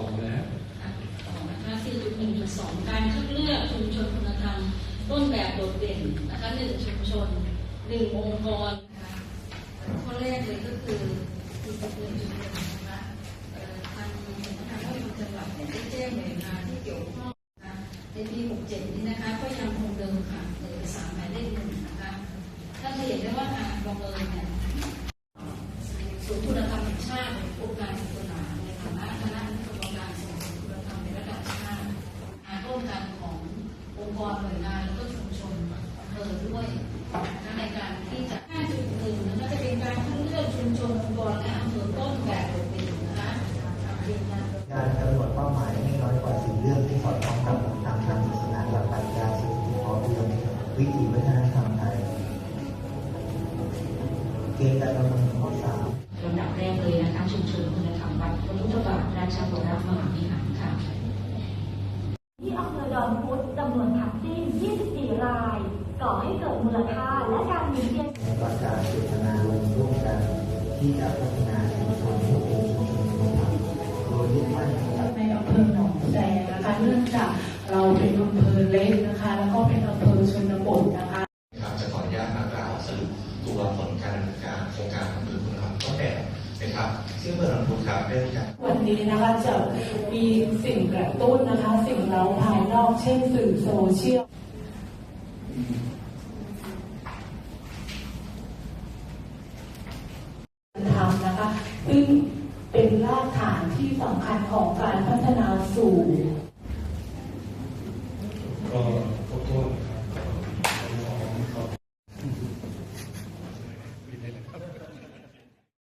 ต่อนะฮะต่อนะคะ4.1.2การคัดเลือกชุมชนคุณธรรมต้นแบบโดดเด่นนะคะหนึ่งชุมชนหนึ่งองค์กรนะคะข้อแรกเลยก็คือคือเป็นชุมชนนะคะเอ่อทางสำนักงานข้จังหวัดเนี่ยได้แจ้งหน่วยงานที่เกี่ยวข้องนะคะในปี 67 นี้นะคะ ก็ยังคงเดิมค่ะในเอกสารหมายเลขหนึ่งนะคะท่านจะเห็นได้ว่าทางประเมินเนี่ย มกันขององค์กรหน่วยงานและก็ชุมชนอำเภอด้วยในการที่จะ5.1นะคะจะเป็นการคัดเลือกชุมชนองค์กรและอำเภอต้นแบบโดดเด่นนะคะการกำหนดเป้าหมายไม่น้อยกว่าสี่เรื่องที่สอดคล้องกับทางทางศาสนาหลักปรัชญาเศรษฐกิจพอเพียงวิถีวัฒนธรรมไทยเกณฑ์การประเมินข้อสามลำดับแรกเลยนะคะชุมชนคุณธรรมวัดพระพุทธบาทราชบรมมหาวิหารค่ะ ที่อำเภอดอนพุธจำนวนทั้งสิ้น 24 รายก่อให้เกิดมูลค่าและการหมุนเวียนประกาศเจตนาลงร่วมกัน ที่จะพัฒนาชุมชนให้เป็นชุมชนคุณธรรมโดยยึดมั่นในอำเภอหนองแซนะคะเนื่องจากเราเป็นอำเภอเล็กนะคะ แล้วก็เป็นอำเภอชนบทนะคะครับจะขออนุญาตมากล่าวสรุปตัวผลการดำเนินการโครงการอำเภอคุณธรรมต้นแบบนะครับซึ่งเมื่อเราพูดครับเรื่องจากวันนี้นะคะจะมีสิ่งกระตุ้นนะคะ สิ่งเราภายนอกเช่นสื่อโซเชียล ทำนะคะซึ่งเป็นรากฐานที่สำคัญของการพัฒนาสู่